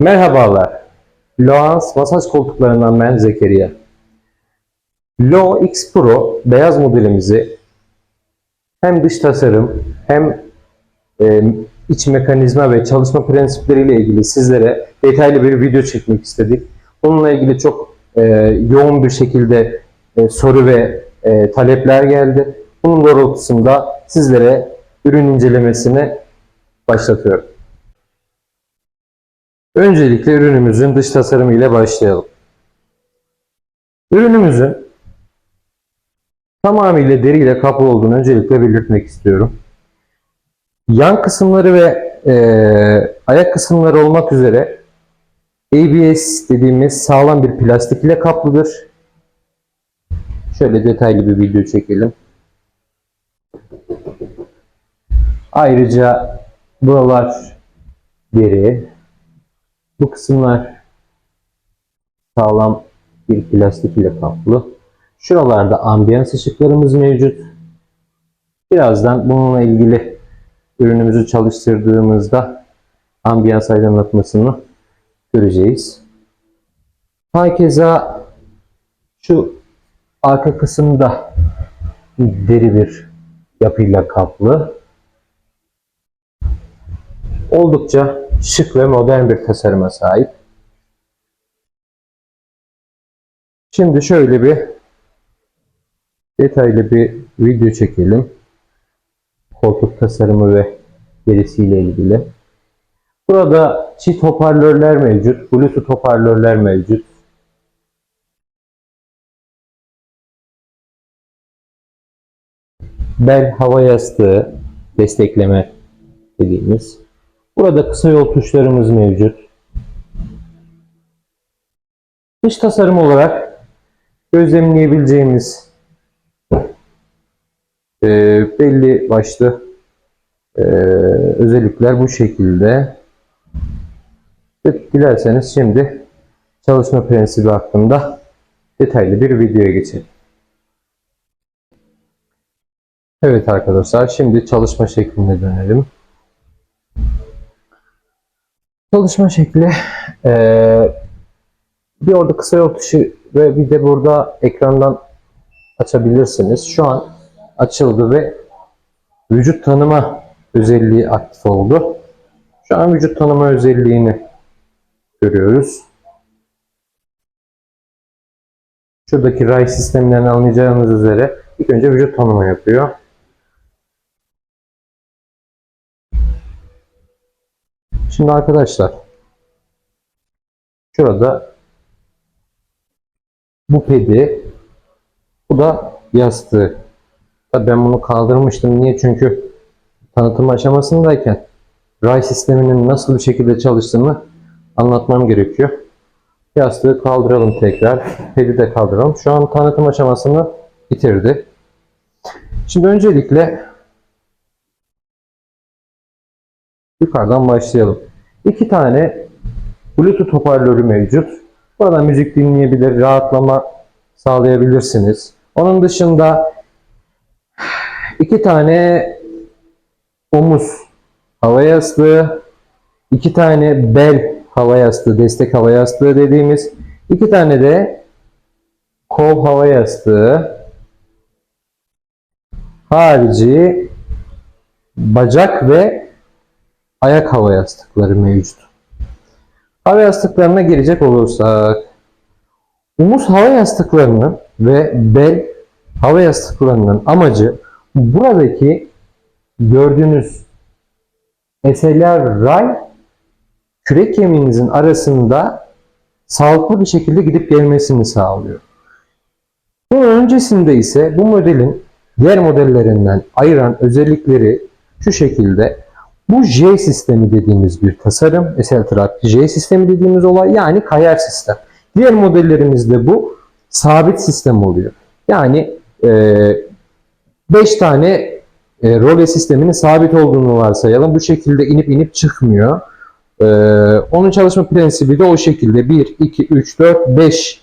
Merhabalar. Loans masaj koltuklarından ben Zekeriya. Lo X Pro beyaz modelimizi hem dış tasarım hem e, iç mekanizma ve çalışma prensipleriyle ilgili sizlere detaylı bir video çekmek istedik. Bununla ilgili çok e, yoğun bir şekilde e, soru ve e, talepler geldi. Bunun doğrultusunda sizlere ürün incelemesini başlatıyorum. Öncelikle ürünümüzün dış tasarımı ile başlayalım. Ürünümüzün tamamıyla deriyle kaplı olduğunu öncelikle belirtmek istiyorum. Yan kısımları ve e, ayak kısımları olmak üzere ABS dediğimiz sağlam bir plastik ile kaplıdır. Şöyle detaylı bir video çekelim. Ayrıca buralar deri, bu kısımlar sağlam bir plastik ile kaplı. Şuralarda ambiyans ışıklarımız mevcut. Birazdan bununla ilgili ürünümüzü çalıştırdığımızda ambiyans aydınlatmasını göreceğiz. Hakeza şu arka kısımda deri bir yapıyla kaplı. Oldukça şık ve modern bir tasarıma sahip. Şimdi şöyle bir detaylı bir video çekelim. Koltuk tasarımı ve derisiyle ilgili. Burada çift hoparlörler mevcut, Bluetooth hoparlörler mevcut. Bel hava yastığı destekleme dediğimiz. Burada kısa yol tuşlarımız mevcut. Dış tasarım olarak gözlemleyebileceğimiz e, belli başlı e, özellikler bu şekilde. Dilerseniz şimdi çalışma prensibi hakkında detaylı bir videoya geçelim. Evet arkadaşlar şimdi çalışma şekline dönelim. Çalışma şekli eee, bir orada kısa yol tuşu ve bir de burada ekrandan açabilirsiniz. Şu an açıldı ve vücut tanıma özelliği aktif oldu. Şu an vücut tanıma özelliğini görüyoruz. Şuradaki ray sisteminden anlayacağınız üzere ilk önce vücut tanıma yapıyor. Şimdi arkadaşlar şurada bu pedi bu da yastığı. Tabii ben bunu kaldırmıştım. Niye? Çünkü tanıtım aşamasındayken ray sisteminin nasıl bir şekilde çalıştığını anlatmam gerekiyor. Yastığı kaldıralım tekrar. Pedi de kaldıralım. Şu an tanıtım aşamasını bitirdi. Şimdi öncelikle Yukarıdan başlayalım. İki tane Bluetooth hoparlörü mevcut. Burada müzik dinleyebilir, rahatlama sağlayabilirsiniz. Onun dışında iki tane omuz hava yastığı, iki tane bel hava yastığı, destek hava yastığı dediğimiz, iki tane de kol hava yastığı, harici bacak ve ayak hava yastıkları mevcut. Hava yastıklarına gelecek olursak, omuz hava yastıklarının ve bel hava yastıklarının amacı buradaki gördüğünüz SLR ray kürek kemiğinizin arasında sağlıklı bir şekilde gidip gelmesini sağlıyor. Bunun öncesinde ise bu modelin diğer modellerinden ayıran özellikleri şu şekilde bu J sistemi dediğimiz bir tasarım. SL J sistemi dediğimiz olay yani kayar sistem. Diğer modellerimizde bu sabit sistem oluyor. Yani 5 tane e, role sisteminin sabit olduğunu varsayalım. Bu şekilde inip inip çıkmıyor. E, onun çalışma prensibi de o şekilde 1, 2, 3, 4, 5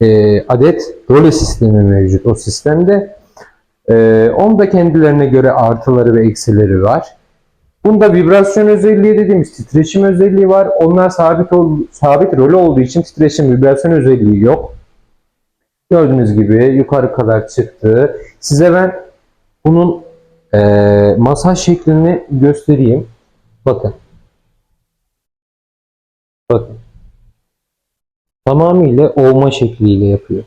e, adet role sistemi mevcut o sistemde. E, onun kendilerine göre artıları ve eksileri var. Bunda vibrasyon özelliği dediğimiz titreşim özelliği var. Onlar sabit ol, sabit rolü olduğu için titreşim vibrasyon özelliği yok. Gördüğünüz gibi yukarı kadar çıktı. Size ben bunun eee masaj şeklini göstereyim. Bakın. Bakın. Tamamıyla ovma şekliyle yapıyor.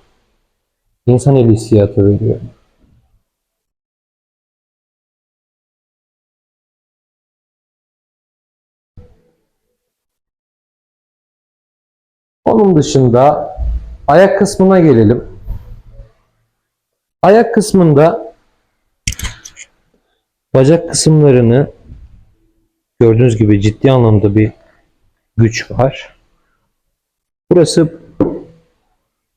İnsan el hissiyatı veriyor. Onun dışında ayak kısmına gelelim. Ayak kısmında bacak kısımlarını gördüğünüz gibi ciddi anlamda bir güç var. Burası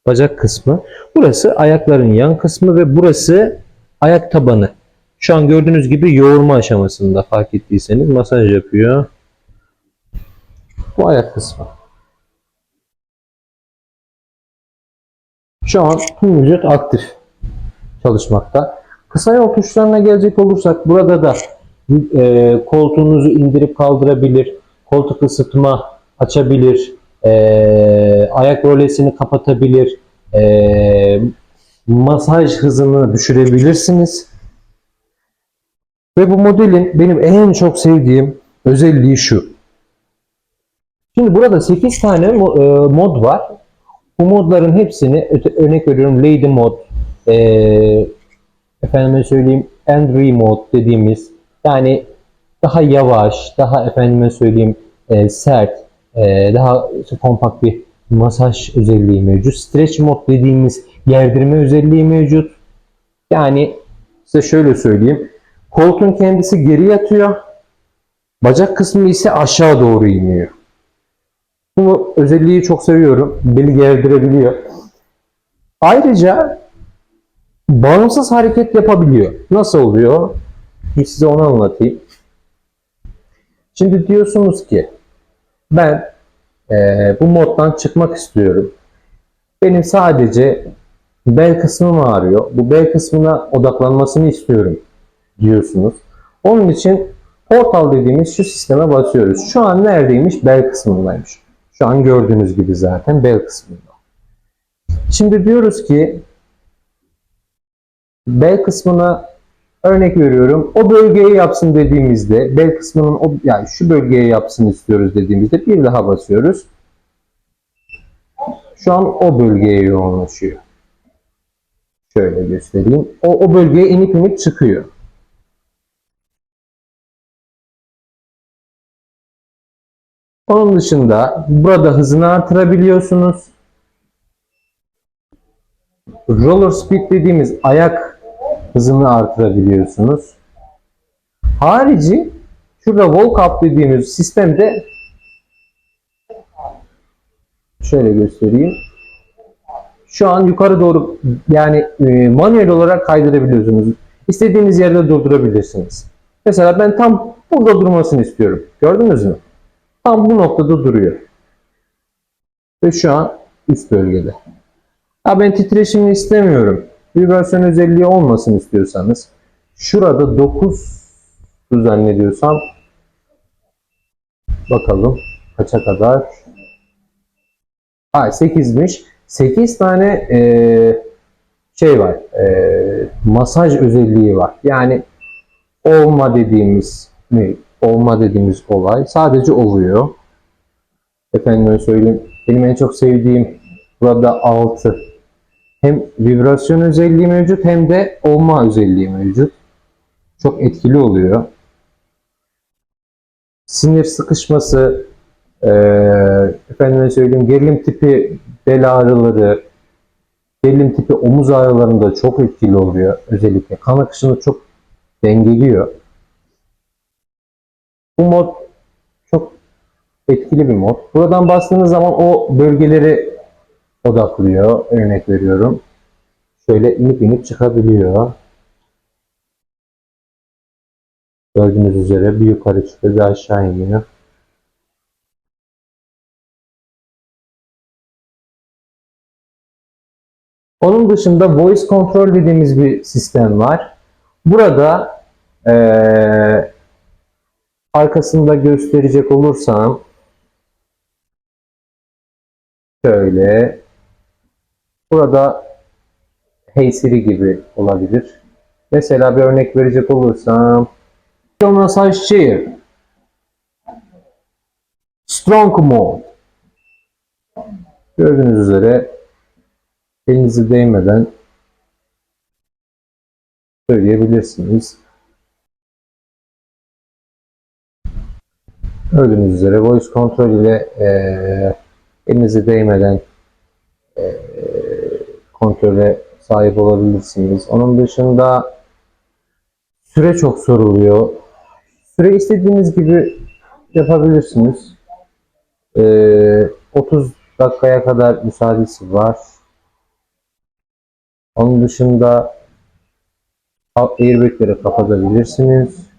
bacak kısmı. Burası ayakların yan kısmı ve burası ayak tabanı. Şu an gördüğünüz gibi yoğurma aşamasında fark ettiyseniz masaj yapıyor. Bu ayak kısmı. Şu an tüm vücut aktif çalışmakta. Kısa yol tuşlarına gelecek olursak burada da e, koltuğunuzu indirip kaldırabilir, koltuk ısıtma açabilir, e, ayak rolesini kapatabilir, e, masaj hızını düşürebilirsiniz. Ve bu modelin benim en çok sevdiğim özelliği şu. Şimdi burada 8 tane e, mod var. Bu modların hepsini örnek veriyorum Lady mod, e, efendime söyleyeyim Android mod dediğimiz yani daha yavaş, daha efendime söyleyeyim e, sert, e, daha kompakt bir masaj özelliği mevcut. Stretch mod dediğimiz gerdirme özelliği mevcut. Yani size şöyle söyleyeyim. Koltuğun kendisi geri yatıyor. Bacak kısmı ise aşağı doğru iniyor. Bu özelliği çok seviyorum. Beli gerdirebiliyor. Ayrıca bağımsız hareket yapabiliyor. Nasıl oluyor? Bir size onu anlatayım. Şimdi diyorsunuz ki ben eee, bu moddan çıkmak istiyorum. Benim sadece bel kısmım ağrıyor. Bu bel kısmına odaklanmasını istiyorum diyorsunuz. Onun için portal dediğimiz şu sisteme basıyoruz. Şu an neredeymiş? Bel kısmındaymış. Şu an gördüğünüz gibi zaten bel kısmında. Şimdi diyoruz ki bel kısmına örnek veriyorum. O bölgeye yapsın dediğimizde bel kısmının o yani şu bölgeye yapsın istiyoruz dediğimizde bir daha basıyoruz. Şu an o bölgeye yoğunlaşıyor. Şöyle göstereyim. O, o bölgeye inip inip çıkıyor. Onun dışında burada hızını artırabiliyorsunuz. Roller speed dediğimiz ayak hızını artırabiliyorsunuz. Harici şurada walk up dediğimiz sistemde şöyle göstereyim. Şu an yukarı doğru yani e, manuel olarak kaydırabiliyorsunuz. İstediğiniz yerde durdurabilirsiniz. Mesela ben tam burada durmasını istiyorum. Gördünüz mü? Tam bu noktada duruyor. Ve şu an üst bölgede. Ha ben titreşimini istemiyorum. Vibrasyon özelliği olmasın istiyorsanız şurada 9 zannediyorsam bakalım kaça kadar ha 8'miş 8 tane eee, şey var eee, masaj özelliği var yani olma dediğimiz olma dediğimiz olay sadece ovuyor efendime söyleyeyim benim en çok sevdiğim burada 6 hem vibrasyon özelliği mevcut hem de olma özelliği mevcut. Çok etkili oluyor. Sinir sıkışması, eee efendime söyleyeyim gerilim tipi bel ağrıları, gerilim tipi omuz ağrılarında çok etkili oluyor. Özellikle kan akışını çok dengeliyor. Bu mod çok etkili bir mod. Buradan bastığınız zaman o bölgeleri odaklıyor. Örnek veriyorum. Şöyle inip inip çıkabiliyor. Gördüğünüz üzere bir yukarı çıkıyor bir aşağı iniyor. Onun dışında voice control dediğimiz bir sistem var. Burada eee, arkasında gösterecek olursam şöyle burada Hey Siri gibi olabilir. Mesela bir örnek verecek olursam Massage Chair Strong Mode Gördüğünüz üzere elinizi değmeden söyleyebilirsiniz. Gördüğünüz üzere voice control ile eee elinizi değmeden eee kontrole sahip olabilirsiniz. Onun dışında süre çok soruluyor. Süre istediğiniz gibi yapabilirsiniz. Eee 30 dakikaya kadar müsaadesi var. Onun dışında airbagleri kapatabilirsiniz.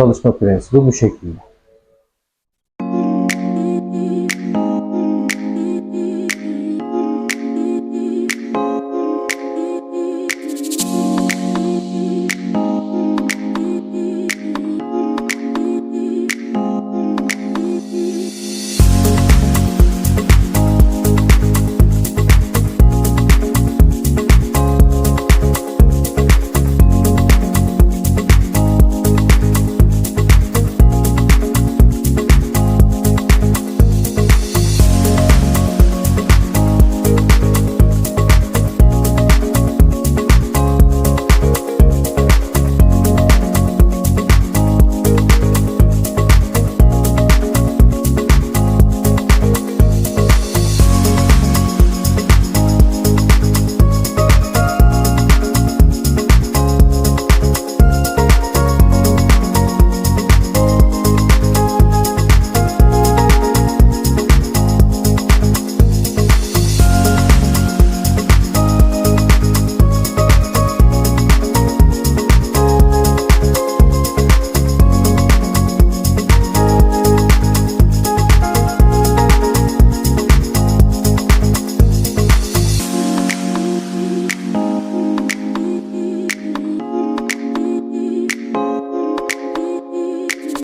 Çalışma prensibi bu şekilde.